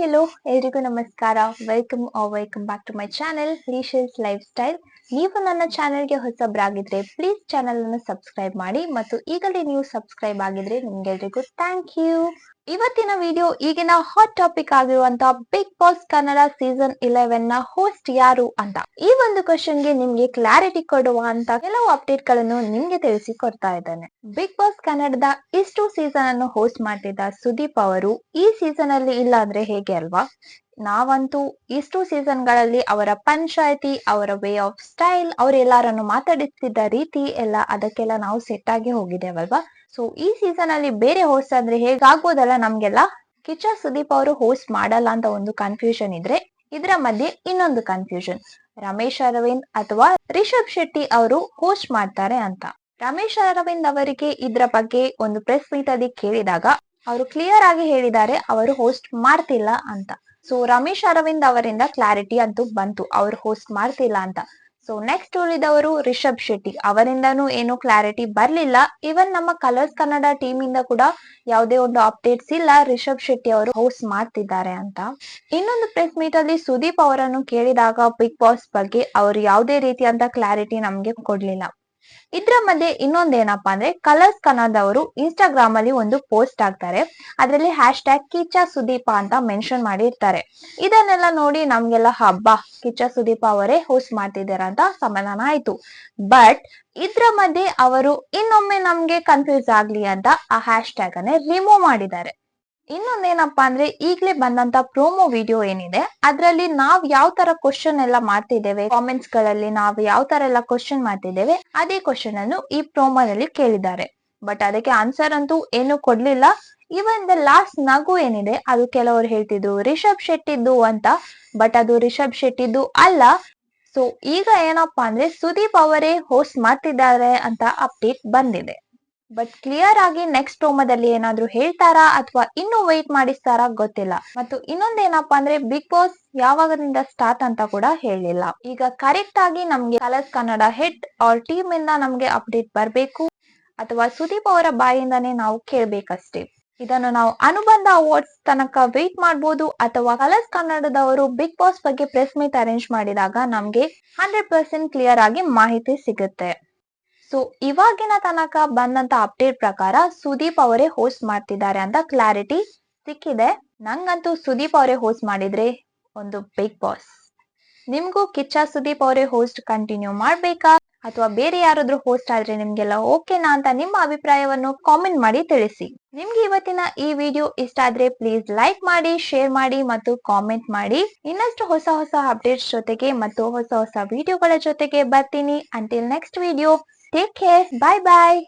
Hello ಎಲ್ರಿಗೂ ನಮಸ್ಕಾರ. Welcome welcome back to my channel ರೀಶಲ್ಸ್ lifestyle ನೀವು ನನ್ನ ಚಾನೆಲ್ಗೆ ಹೊಸಬ್ರಾಗಿದ್ರೆ ಪ್ಲೀಸ್ ಚಾನೆಲ್ ಅನ್ನು ಸಬ್ಸ್ಕ್ರೈಬ್ ಮಾಡಿ. ಮತ್ತು ಈಗಲೇ ನೀವು ಸಬ್ಸ್ಕ್ರೈಬ್ ಆಗಿದ್ರೆ ನಿಮ್ಗೆಲ್ರಿಗೂ ಥ್ಯಾಂಕ್ ಯು ಇವತ್ತಿನ ವಿಡಿಯೋ ಈಗಿನ ಹಾಟ್ ಟಾಪಿಕ್ ಆಗಿರುವಂತ ಬಿಗ್ ಬಾಸ್ ಕನ್ನಡ ಸೀಸನ್ ಇಲೆವೆನ್ನ ಹೋಸ್ಟ್ ಯಾರು ಅಂತ. ಈ ಒಂದು ಕ್ವಶನ್ಗೆ ನಿಮ್ಗೆ ಕ್ಲಾರಿಟಿ ಕೊಡುವ ಅಂತ ಕೆಲವು ಅಪ್ಡೇಟ್ಗಳನ್ನು ನಿಮ್ಗೆ ತಿಳಿಸಿ ಕೊಡ್ತಾ ಇದ್ದೇನೆ. ಬಿಗ್ ಬಾಸ್ ಕನ್ನಡದ ಇಷ್ಟು ಸೀಸನ್ ಅನ್ನು ಹೋಸ್ಟ್ ಮಾಡ್ತಿದ್ದ ಸುದೀಪ್ ಅವರು ಈ ಸೀಸನ್ ಅಲ್ಲಿ ಇಲ್ಲ ಅಂದ್ರೆ ಹೇಗೆ ಅಲ್ವಾ? ನಾವಂತೂ ಇಷ್ಟು ಸೀಸನ್ಗಳಲ್ಲಿ ಅವರ ಪಂಚಾಯತಿ, ಅವರ ವೇ ಆಫ್ ಸ್ಟೈಲ್ ಅವರೆಲ್ಲರನ್ನು ಮಾತಾಡಿಸ್ತಿದ್ದ ರೀತಿ ಎಲ್ಲ ಅದಕ್ಕೆಲ್ಲ ನಾವು ಸೆಟ್ ಆಗಿ ಹೋಗಿದ್ದೇವಲ್ವಾ? ಸೊ ಈ ಸೀಸನ್ ಅಲ್ಲಿ ಬೇರೆ ಹೋಸ್ಟ್ ಅಂದ್ರೆ ಹೇಗಾಗೋದಲ್ಲ ನಮ್ಗೆಲ್ಲ ಕಿಚ್ಚ ಸುದೀಪ್ ಅವರು ಹೋಸ್ಟ್ ಮಾಡಲ್ಲ ಅಂತ ಒಂದು ಕನ್ಫ್ಯೂಷನ್ ಇದ್ರೆ, ಇದರ ಮಧ್ಯೆ ಇನ್ನೊಂದು ಕನ್ಫ್ಯೂಷನ್ ರಮೇಶ್ ಅರವಿಂದ್ ಅಥವಾ ರಿಷಬ್ ಶೆಟ್ಟಿ ಅವರು ಹೋಸ್ಟ್ ಮಾಡ್ತಾರೆ ಅಂತ. ರಮೇಶ್ ಅರವಿಂದ್ ಅವರಿಗೆ ಇದ್ರ ಬಗ್ಗೆ ಒಂದು ಪ್ರೆಸ್ ಮೀಟ್ ಅಲ್ಲಿ ಕೇಳಿದಾಗ, ಅವರು ಕ್ಲಿಯರ್ ಆಗಿ ಹೇಳಿದ್ದಾರೆ, ಅವರು ಹೋಸ್ಟ್ ಮಾಡ್ತಿಲ್ಲ ಅಂತ. ಸೊ ರಮೇಶ್ ಅರವಿಂದ್ ಅವರಿಂದ ಕ್ಲಾರಿಟಿ ಅಂತೂ ಬಂತು. ಅವ್ರು ಹೋಸ್ಟ್ ಮಾಡ್ತಿಲ್ಲ ಅಂತ. ಸೊ ನೆಕ್ಸ್ಟ್ ಉಳಿದವರು ರಿಷಬ್ ಶೆಟ್ಟಿ. ಅವರಿಂದನು ಏನು ಕ್ಲಾರಿಟಿ ಬರ್ಲಿಲ್ಲ. ಇವನ್ ನಮ್ಮ ಕಲರ್ಸ್ ಕನ್ನಡ ಟೀಮ್ ಇಂದ ಕೂಡ ಯಾವುದೇ ಒಂದು ಅಪ್ಡೇಟ್ಸ್ ಇಲ್ಲ. ರಿಷಬ್ ಶೆಟ್ಟಿ ಅವರು ಹೋಸ್ಟ್ ಮಾಡ್ತಿದ್ದಾರೆ ಅಂತ. ಇನ್ನೊಂದು ಪ್ರೆಸ್ ಮೀಟ್ ಅಲ್ಲಿ ಸುದೀಪ್ ಅವರನ್ನು ಕೇಳಿದಾಗ ಬಿಗ್ ಬಾಸ್ ಬಗ್ಗೆ ಅವರು ಯಾವುದೇ ರೀತಿಯಂತ ಕ್ಲಾರಿಟಿ ನಮ್ಗೆ ಕೊಡ್ಲಿಲ್ಲ. ಇದ್ರ ಮಧ್ಯೆ ಇನ್ನೊಂದೇನಪ್ಪಾ ಅಂದ್ರೆ ಕಲರ್ಸ್ ಕನ್ನಡದವರು ಇನ್ಸ್ಟಾಗ್ರಾಮ್ ಅಲ್ಲಿ ಒಂದು ಪೋಸ್ಟ್ ಹಾಕ್ತಾರೆ. ಅದರಲ್ಲಿ ಹ್ಯಾಶ್ ಟ್ಯಾಗ್ ಕಿಚ್ಚ ಸುದೀಪ ಅಂತ ಮೆನ್ಷನ್ ಮಾಡಿರ್ತಾರೆ. ಇದನ್ನೆಲ್ಲ ನೋಡಿ ನಮ್ಗೆಲ್ಲ ಹಬ್ಬ, ಕಿಚ್ಚ ಸುದೀಪ ಅವರೇ ಹೋಸ್ಟ್ ಮಾಡ್ತಿದ್ದಾರೆ ಅಂತ ಸಮಾಧಾನ ಆಯ್ತು. ಬಟ್ ಇದ್ರ ಮಧ್ಯೆ ಅವರು ಇನ್ನೊಮ್ಮೆ ನಮ್ಗೆ ಕನ್ಫ್ಯೂಸ್ ಆಗ್ಲಿ ಅಂತ ಆ ಹ್ಯಾಶ್ ಟ್ಯಾಗ್ ಅನ್ನೇ ರಿಮೂವ್ ಮಾಡಿದ್ದಾರೆ. ಇನ್ನೊಂದೇನಪ್ಪಾ ಅಂದ್ರೆ ಈಗ್ಲೇ ಬಂದಂತ ಪ್ರೋಮೋ ವಿಡಿಯೋ ಏನಿದೆ, ಅದ್ರಲ್ಲಿ ನಾವ್ ಯಾವ ತರ ಕ್ವಶನ್ ಎಲ್ಲ ಮಾಡ್ತಿದ್ದೇವೆ ಕಾಮೆಂಟ್ಸ್ಗಳಲ್ಲಿ ನಾವ್ ಯಾವ ತರ ಎಲ್ಲ ಕ್ವಶನ್ ಮಾಡ್ತಿದ್ದೇವೆ, ಅದೇ ಕ್ವಶನ್ ಅನ್ನು ಈ ಪ್ರೋಮೋದಲ್ಲಿ ಕೇಳಿದ್ದಾರೆ. ಬಟ್ ಅದಕ್ಕೆ ಆನ್ಸರ್ ಅಂತೂ ಏನು ಕೊಡ್ಲಿಲ್ಲ. ಇವನ್ ದ ಲಾಸ್ಟ್ ನಗು ಏನಿದೆ, ಅದು ಕೆಲವರು ಹೇಳ್ತಿದ್ರು, ರಿಷಬ್ ಶೆಟ್ಟಿದ್ದು ಅಂತ. ಬಟ್ ಅದು ರಿಷಬ್ ಶೆಟ್ಟಿದ್ದು ಅಲ್ಲ. ಸೊ ಈಗ ಏನಪ್ಪಾ ಅಂದ್ರೆ ಸುದೀಪ್ ಅವರೇ ಹೋಸ್ಟ್ ಮಾಡ್ತಿದ್ದಾರೆ ಅಂತ ಅಪ್ಡೇಟ್ ಬಂದಿದೆ. ಬಟ್ ಕ್ಲಿಯರ್ ಆಗಿ ನೆಕ್ಸ್ಟ್ ಪ್ರೋಮೋದಲ್ಲಿ ಏನಾದ್ರೂ ಹೇಳ್ತಾರಾ ಅಥವಾ ಇನ್ನೂ ವೆಯ್ಟ್ ಮಾಡಿಸ್ತಾರಾ ಗೊತ್ತಿಲ್ಲ. ಮತ್ತು ಇನ್ನೊಂದೇನಪ್ಪಾ ಅಂದ್ರೆ ಬಿಗ್ ಬಾಸ್ ಯಾವಾಗದಿಂದ ಸ್ಟಾರ್ಟ್ ಅಂತ ಕೂಡ ಹೇಳಿಲ್ಲ. ಈಗ ಕರೆಕ್ಟ್ ಆಗಿ ನಮ್ಗೆ Colors Kannada head or team ಇಂದ ನಮ್ಗೆ ಅಪ್ಡೇಟ್ ಬರ್ಬೇಕು ಅಥವಾ ಸುದೀಪ್ ಅವರ ಬಾಯಿಂದಾನೇ ನಾವು ಕೇಳ್ಬೇಕಷ್ಟೇ. ಇದನ್ನು ನಾವು ಅನುಬಂಧ ಅವಾರ್ಡ್ಸ್ ತನಕ ವೇಟ್ ಮಾಡಬಹುದು ಅಥವಾ ಕಲರ್ಸ್ ಕನ್ನಡದವರು ಬಿಗ್ ಬಾಸ್ ಬಗ್ಗೆ ಪ್ರೆಸ್ ಮೀಟ್ ಅರೇಂಜ್ ಮಾಡಿದಾಗ ನಮ್ಗೆ ಹಂಡ್ರೆಡ್ ಪರ್ಸೆಂಟ್ ಕ್ಲಿಯರ್ ಆಗಿ ಮಾಹಿತಿ ಸಿಗುತ್ತೆ. ಸೊ ಇವಾಗಿನ ತನಕ ಬಂದಂತ ಅಪ್ಡೇಟ್ ಪ್ರಕಾರ ಸುದೀಪ್ ಅವರೇ ಹೋಸ್ಟ್ ಮಾಡ್ತಿದ್ದಾರೆ ಅಂತ ಕ್ಲಾರಿಟಿ ಸಿಕ್ಕಿದೆ. ನಂಗಂತೂ ಸುದೀಪ್ ಅವರೇ ಹೋಸ್ಟ್ ಮಾಡಿದ್ರೆ ಒಂದು ಬಿಗ್ ಬಾಸ್ ನಿಮ್ಗೂ ಕಿಚ್ಚ ಸುದೀಪ್ ಅವರೇ ಹೋಸ್ಟ್ ಕಂಟಿನ್ಯೂ ಮಾಡ್ಬೇಕಾ? ಅಥವಾ ಬೇರೆ ಯಾರಾದ್ರೂ ಹೋಸ್ಟ್ ಆದ್ರೆ ನಿಮ್ಗೆಲ್ಲ ಓಕೆನಾ ಅಂತ ನಿಮ್ಮ ಅಭಿಪ್ರಾಯವನ್ನು ಕಾಮೆಂಟ್ ಮಾಡಿ ತಿಳಿಸಿ. ನಿಮ್ಗೆ ಇವತ್ತಿನ ಈ ವಿಡಿಯೋ ಇಷ್ಟ ಆದ್ರೆ ಪ್ಲೀಸ್ ಲೈಕ್ ಮಾಡಿ ಶೇರ್ ಮಾಡಿ ಮತ್ತು ಕಾಮೆಂಟ್ ಮಾಡಿ. ಇನ್ನಷ್ಟು ಹೊಸ ಹೊಸ ಅಪ್ಡೇಟ್ಸ್ ಜೊತೆಗೆ ಮತ್ತು ಹೊಸ ಹೊಸ ವಿಡಿಯೋಗಳ ಜೊತೆಗೆ ಬರ್ತೀನಿ. Until next video Take care. Bye bye.